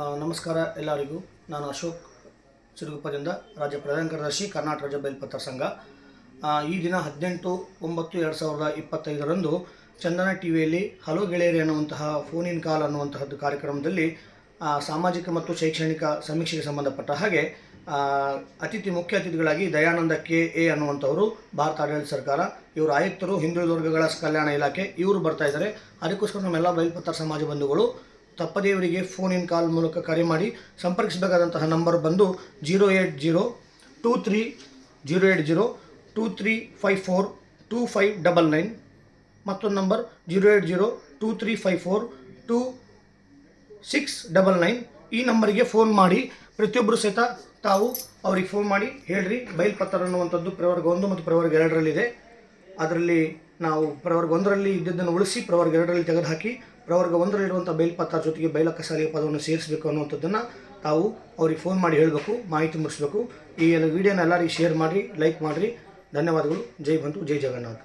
ನಮಸ್ಕಾರ ಎಲ್ಲರಿಗೂ. ನಾನು ಅಶೋಕ್ ಸಿರುಗುಪ್ಪದಿಂದ ರಾಜ್ಯ ಪ್ರಧಾನ ಕಾರ್ಯದರ್ಶಿ ಕರ್ನಾಟಕ ರಾಜ್ಯ ಬೈಲ್ಪತ್ರ ಸಂಘ. ಈ ದಿನ ಹದಿನೆಂಟು ಒಂಬತ್ತು ಎರಡು ಸಾವಿರದ ಇಪ್ಪತ್ತೈದರಂದು ಚಂದನ ಟಿ ವಿಯಲ್ಲಿ ಹಲೋ ಗೆಳೆಯರಿ ಅನ್ನುವಂತಹ ಫೋನ್ ಇನ್ ಕಾಲ್ ಅನ್ನುವಂತಹದ್ದು ಕಾರ್ಯಕ್ರಮದಲ್ಲಿ ಸಾಮಾಜಿಕ ಮತ್ತು ಶೈಕ್ಷಣಿಕ ಸಮೀಕ್ಷೆಗೆ ಸಂಬಂಧಪಟ್ಟ ಹಾಗೆ ಅತಿಥಿ ಮುಖ್ಯ ಅತಿಥಿಗಳಾಗಿ ದಯಾನಂದ ಕೆ ಎ ಅನ್ನುವಂಥವರು, ಭಾರತ ಆಡಳಿತ ಸರ್ಕಾರ, ಇವರು ಆಯುಕ್ತರು, ಹಿಂದುಳಿದ ವರ್ಗಗಳ ಕಲ್ಯಾಣ ಇಲಾಖೆ, ಇವರು ಬರ್ತಾ ಇದ್ದಾರೆ. ಅದಕ್ಕೋಸ್ಕರ ನಮ್ಮೆಲ್ಲ ಬೈಲ್ಪತ್ರ ಸಮಾಜ ಬಂಧುಗಳು ತಪ್ಪದೇ ಇವರಿಗೆ ಫೋನ್ ಇನ್ ಕಾಲ್ ಮೂಲಕ ಕರೆ ಮಾಡಿ ಸಂಪರ್ಕಿಸಬೇಕಾದಂತಹ ನಂಬರ್ ಬಂದು zero eight zero two three zero eight zero two three five four two five double nine ಮತ್ತೊಂದು number zero eight zero two three five four two six double nine ಈ ನಂಬರಿಗೆ phone ಮಾಡಿ ಪ್ರತಿಯೊಬ್ಬರು ಸಹಿತ ತಾವು ಅವ್ರಿಗೆ ಫೋನ್ ಮಾಡಿ ಹೇಳ್ರಿ. ಬೈಲ್ಪತ್ರ ಅನ್ನುವಂಥದ್ದು ಪ್ರವರ್ಗ ಒಂದು ಮತ್ತು ಪ್ರವರ್ಗ ಎರಡರಲ್ಲಿದೆ. ಅದರಲ್ಲಿ ನಾವು ಪ್ರವರ್ಗ ಒಂದರಲ್ಲಿ ಇದ್ದದ್ದನ್ನು ಉಳಿಸಿ ಪ್ರವರ್ಗ ಎರಡರಲ್ಲಿ ತೆಗೆದುಹಾಕಿ ಪ್ರವರ್ಗ ಒಂದರಲ್ಲಿರುವಂಥ ಬೈಲ್ಪತ್ರ ಜೊತೆಗೆ ಬೈಲಕ್ಕಸಾಲಿಯ ಪದವನ್ನು ಸೇರಿಸಬೇಕು ಅನ್ನುವಂಥದ್ದನ್ನು ತಾವು ಅವ್ರಿಗೆ ಫೋನ್ ಮಾಡಿ ಹೇಳಬೇಕು, ಮಾಹಿತಿ ಮುಗಿಸ್ಬೇಕು. ಈ ವಿಡಿಯೋನ ಎಲ್ಲರಿಗೆ ಶೇರ್ ಮಾಡಿರಿ ಲೈಕ್ ಮಾಡಿರಿ. ಧನ್ಯವಾದಗಳು. ಜೈ ಬಂತು ಜೈ ಜಗನ್ನಾಥ್.